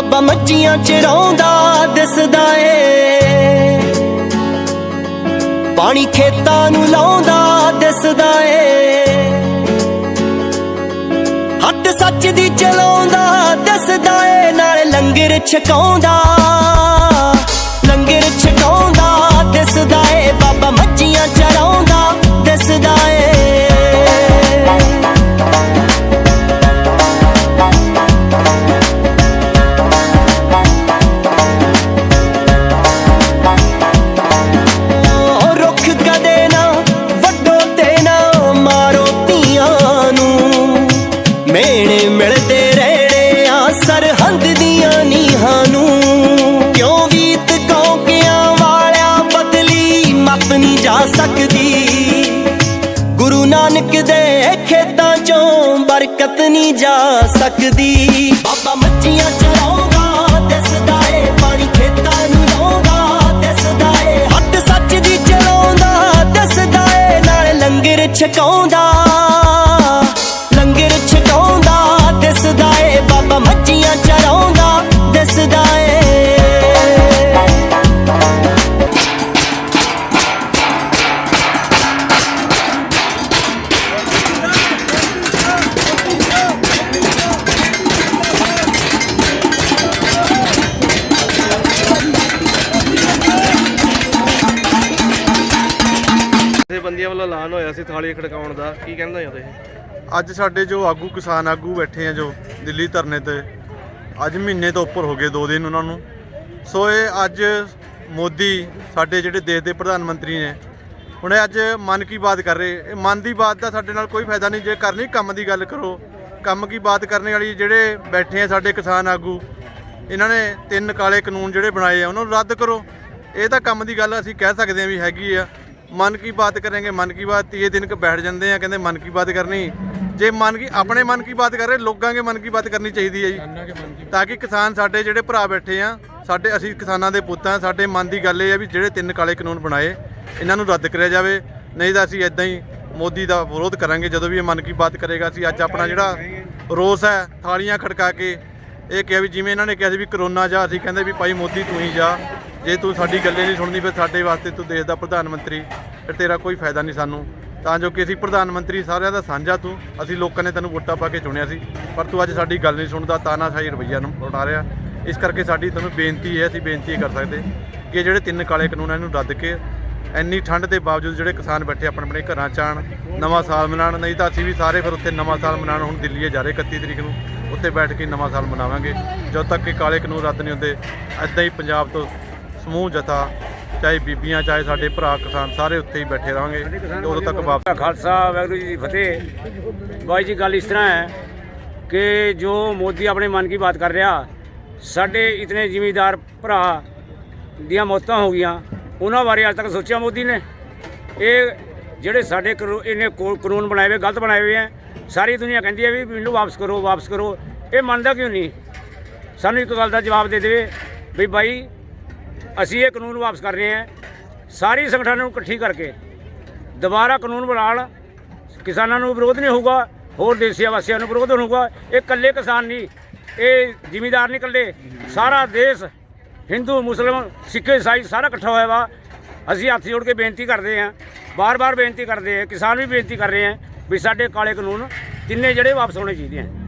ਬਾਬਾ ਮੱਝੀਆਂ ਚਰਾਉਂਦਾ ਦਿਸਦਾ ਏ। ਪਾਣੀ ਖੇਤਾਂ ਨੂੰ ਲਾਉਂਦਾ, ਦਿਸਦਾ ਏ। ਹੱਟ ਸੱਚ ਦੀ ਚਲਾਉਂਦਾ, ਦਿਸਦਾ ਏ। ਨਾਲ ਲੰਗਰ ਛਕਾਉਂਦਾ। ਸਕਦੀ। ਗੁਰੂ ਨਾਨਕ ਦੇ ਖੇਤਾਂ ਚੋਂ ਬਰਕਤ ਨਹੀਂ ਜਾ ਸਕਦੀ। ਬਾਬਾ ਮੱਛੀਆਂ ਚਰਾਉਂਦਾ, ਦਿਸਦਾ ਏ, ਪਾਣੀ ਖੇਤਾਂ ਨੂੰ ਲਾਉਂਦਾ, ਦਿਸਦਾ ਏ। ਹੱਟ ਸੱਚ ਦੀ ਚਲਾਉਂਦਾ, ਦਿਸਦਾ ਏ, ਨਾਲ ਲੰਗਰ ਛਕਾਉਂਦਾ। ਤੇ ਬੰਦੀਆਂ ਵੱਲੋਂ ਐਲਾਨ ਹੋਇਆ ਸੀ ਥਾਲੀ ਖੜਕਾਉਣ ਦਾ। ਕੀ ਕਹਿੰਦੇ ਹੋ ਤੁਸੀਂ? ਅੱਜ ਸਾਡੇ ਜੋ ਆਗੂ, ਕਿਸਾਨ ਆਗੂ ਬੈਠੇ ਆ ਜੋ ਦਿੱਲੀ ਧਰਨੇ ਤੇ, ਅੱਜ ਮਹੀਨੇ ਤੋਂ ਉੱਪਰ ਹੋ ਗਏ, ਦੋ ਦਿਨ ਉਹਨਾਂ ਨੂੰ। ਸੋ ਇਹ ਅੱਜ ਮੋਦੀ ਸਾਡੇ ਜਿਹੜੇ ਦੇਸ਼ ਦੇ ਪ੍ਰਧਾਨ ਮੰਤਰੀ ਨੇ, ਹੁਣ ਅੱਜ ਮਨ ਕੀ ਬਾਤ ਕਰ ਰਹੇ। ਇਹ ਮਨ ਦੀ ਬਾਤ ਦਾ ਸਾਡੇ ਨਾਲ ਕੋਈ ਫਾਇਦਾ ਨਹੀਂ। ਜੇ ਕਰਨੀ ਕੰਮ ਦੀ ਗੱਲ ਕਰੋ, ਕੰਮ ਕੀ ਬਾਤ ਕਰਨੇ ਵਾਲੀ ਜਿਹੜੇ ਬੈਠੇ ਆ ਸਾਡੇ ਕਿਸਾਨ ਆਗੂ, ਇਹਨਾਂ ਨੇ ਤਿੰਨ ਕਾਲੇ ਕਾਨੂੰਨ ਜਿਹੜੇ ਬਣਾਏ ਆ, ਉਹਨਾਂ ਨੂੰ ਰੱਦ ਕਰੋ। ਇਹ ਤਾਂ ਕੰਮ ਦੀ ਗੱਲ ਅਸੀਂ ਕਹਿ ਸਕਦੇ ਆ ਵੀ ਹੈਗੀ ਆ। ਮਨ ਕੀ ਬਾਤ ਕਰਾਂਗੇ ਮਨ ਕੀ ਬਾਤ ਤੀਏ ਦਿਨ ਕ ਬੈਠ ਜਾਂਦੇ ਆ ਕਹਿੰਦੇ ਮਨ ਕੀ ਬਾਤ ਕਰਨੀ। ਜੇ ਮਨ ਕੀ ਆਪਣੇ ਮਨ ਕੀ ਬਾਤ ਕਰ ਰਹੇ ਲੋਕਾਂ ਕੇ ਮਨ ਕੀ ਬਾਤ ਕਰਨੀ ਚਾਹੀਦੀ ਹੈ ਜੀ। ਤਾਂ ਕਿ ਕਿਸਾਨ ਸਾਡੇ ਜਿਹੜੇ ਭਰਾ ਬੈਠੇ ਆ ਸਾਡੇ ਅਸੀਂ ਕਿਸਾਨਾਂ ਦੇ ਪੁੱਤ ਆ ਸਾਡੇ ਮਨ ਦੀ ਗੱਲ ਇਹ ਆ ਵੀ ਜਿਹੜੇ ਤਿੰਨ ਕਾਲੇ ਕਾਨੂੰਨ ਬਣਾਏ ਇਹਨਾਂ ਨੂੰ ਰੱਦ ਕਰਿਆ ਜਾਵੇ। ਨਹੀਂ ਤਾਂ ਅਸੀਂ ਇਦਾਂ ਹੀ ਮੋਦੀ ਦਾ ਵਿਰੋਧ ਕਰਾਂਗੇ ਜਦੋਂ ਵੀ ਇਹ ਮਨ ਕੀ ਬਾਤ ਕਰੇਗਾ ਅਸੀਂ ਅੱਜ ਆਪਣਾ ਜਿਹੜਾ ਰੋਸ ਹੈ ਥਾਲੀਆਂ ਖੜਕਾ ਕੇ ਇਹ ਕਿਹਾ ਵੀ ਜਿਵੇਂ ਇਹਨਾਂ ਨੇ ਕਿਹਾ ਸੀ ਵੀ ਕਰੋਨਾ ਜਾ ਅਸੀਂ ਕਹਿੰਦੇ ਵੀ ਭਾਈ ਮੋਦੀ ਤੂੰ ਹੀ ਜਾ। ਜੇ ਤੂੰ ਸਾਡੀ ਗੱਲੇ ਨਹੀਂ ਸੁਣਦੀ ਫਿਰ ਸਾਡੇ ਵਾਸਤੇ ਤੂੰ ਦੇਸ਼ ਦਾ ਪ੍ਰਧਾਨ ਮੰਤਰੀ, ਫਿਰ ਤੇਰਾ ਕੋਈ ਫਾਇਦਾ ਨਹੀਂ ਸਾਨੂੰ। ਤਾਂ ਜੋ ਕਿ ਅਸੀਂ ਪ੍ਰਧਾਨ ਮੰਤਰੀ ਸਾਰਿਆਂ ਦਾ ਸਾਂਝਾ ਤੂੰ, ਅਸੀਂ ਲੋਕਾਂ ਨੇ ਤੈਨੂੰ ਵੋਟਾਂ ਪਾ ਕੇ ਚੁਣਿਆ ਸੀ। ਪਰ ਤੂੰ ਅੱਜ ਸਾਡੀ ਗੱਲ ਨਹੀਂ ਸੁਣਦਾ ਤਾਨਾਸ਼ਾਹੀ ਰਵੱਈਆ ਨੂੰ ਉਡਾ ਰਿਹਾ। ਇਸ ਕਰਕੇ ਸਾਡੀ ਤੁਹਾਨੂੰ ਬੇਨਤੀ ਹੈ, ਅਸੀਂ ਬੇਨਤੀ ਕਰ ਸਕਦੇ ਕਿ ਜਿਹੜੇ ਤਿੰਨ ਕਾਲੇ ਕਾਨੂੰਨ ਆ, ਇਹਨੂੰ ਰੱਦ ਕੇ ਇੰਨੀ ਠੰਡ ਦੇ ਬਾਵਜੂਦ ਜਿਹੜੇ ਕਿਸਾਨ ਬੈਠੇ ਆਪਣੇ ਆਪਣੇ ਘਰਾਂ ਚ ਆਣ ਨਵਾਂ ਸਾਲ ਮਨਾਉਣ, ਨਹੀਂ ਤਾਂ ਅਸੀਂ ਵੀ ਸਾਰੇ ਫਿਰ ਉੱਥੇ ਨਵਾਂ ਸਾਲ ਮਨਾਉਣ, ਹੁਣ ਦਿੱਲੀ ਜਾ ਰਹੇ 31 ਤਰੀਕ ਨੂੰ, ਉੱਥੇ ਬੈਠ ਕੇ ਨਵਾਂ ਸਾਲ ਮਨਾਵਾਂਗੇ। ਜਦੋਂ ਤੱਕ ਕਿ ਕਾਲੇ ਕਾਨੂੰਨ ਰੱਦ ਨਹੀਂ ਹੁੰਦੇ ਐਦਾਂ ਹੀ ਪੰਜਾਬ ਤੋਂ ਸਮੂਹ ਜਥਾ, ਚਾਹੇ ਬੀਬੀਆਂ, ਚਾਹੇ ਸਾਡੇ ਭਰਾ ਕਿਸਾਨ, ਸਾਰੇ ਉੱਥੇ ਹੀ ਬੈਠੇ ਰਹਾਂਗੇ ਤੇ ਉਦੋਂ ਤੱਕ ਵਾਪਸ ਦਾ ਖਾਲਸਾ, ਵਾਹਿਗੁਰੂ ਜੀ ਦੀ ਫਤਿਹ। ਬਾਈ ਜੀ, ਗੱਲ ਇਸ ਤਰ੍ਹਾਂ ਹੈ ਕਿ ਜੋ ਮੋਦੀ ਆਪਣੇ ਮਨ ਕੀ ਬਾਤ ਕਰ ਰਿਹਾ, ਸਾਡੇ ਇਤਨੇ ਜ਼ਿਮੀਦਾਰ ਭਰਾ ਦੀਆਂ ਮੌਤਾਂ ਹੋ ਗਈਆਂ, ਉਹਨਾਂ ਬਾਰੇ ਅੱਜ ਤੱਕ ਸੋਚਿਆ ਮੋਦੀ ਨੇ? ਇਹ ਜਿਹੜੇ ਸਾਡੇ ਕਾਨੂ- ਇਹਨੇ ਕੋ- ਕਾਨੂੰਨ ਬਣਾਏ ਹੋਏ, ਗਲਤ ਬਣਾਏ ਹੋਏ ਹੈ ਸਾਰੀ ਦੁਨੀਆ ਕਹਿੰਦੀ ਹੈ ਵੀ ਮੈਨੂੰ ਵਾਪਸ ਕਰੋ ਵਾਪਸ ਕਰੋ। ਇਹ ਮੰਨਦਾ ਕਿਉਂ ਨਹੀਂ? ਸਾਨੂੰ ਇੱਕ ਗੱਲ ਦਾ ਜਵਾਬ ਦੇ ਦੇਵੇ ਵੀ ਬਾਈ ਅਸੀਂ ਇਹ ਕਾਨੂੰਨ ਵਾਪਸ ਕਰ ਰਹੇ ਹਾਂ ਸਾਰੀ ਸੰਗਠਨਾਂ ਨੂੰ ਇਕੱਠੀ ਕਰਕੇ ਦੁਬਾਰਾ ਕਾਨੂੰਨ ਬਣਾਉਣ, ਕਿਸਾਨਾਂ ਨੂੰ ਵਿਰੋਧ ਨਹੀਂ ਹੋਊਗਾ, ਹੋਰ ਦੇਸੀਆਂ ਵਾਸੀਆਂ ਨੂੰ ਵਿਰੋਧ ਹੋਊਗਾ। ਇਹ ਇਕੱਲੇ ਕਿਸਾਨ ਨਹੀਂ, ਇਹ ਜ਼ਿਮੀਦਾਰ ਨਹੀਂ ਇਕੱਲੇ, ਸਾਰਾ ਦੇਸ਼, ਹਿੰਦੂ, ਮੁਸਲਮਾਨ, ਸਿੱਖ, ਈਸਾਈ ਸਾਰਾ ਇਕੱਠਾ ਹੋਇਆ ਵਾ। ਅਸੀਂ ਹੱਥ ਜੋੜ ਕੇ ਬੇਨਤੀ ਕਰਦੇ ਹਾਂ ਬਾਰ-ਬਾਰ ਬੇਨਤੀ ਕਰਦੇ ਹਾਂ, ਕਿਸਾਨ ਵੀ ਬੇਨਤੀ ਕਰ ਰਹੇ ਹਾਂ ਵੀ ਸਾਡੇ ਕਾਲੇ ਕਾਨੂੰਨ ਤਿੰਨੇ ਜਿਹੜੇ ਵਾਪਸ ਹੋਣੇ ਚਾਹੀਦੇ ਹਨ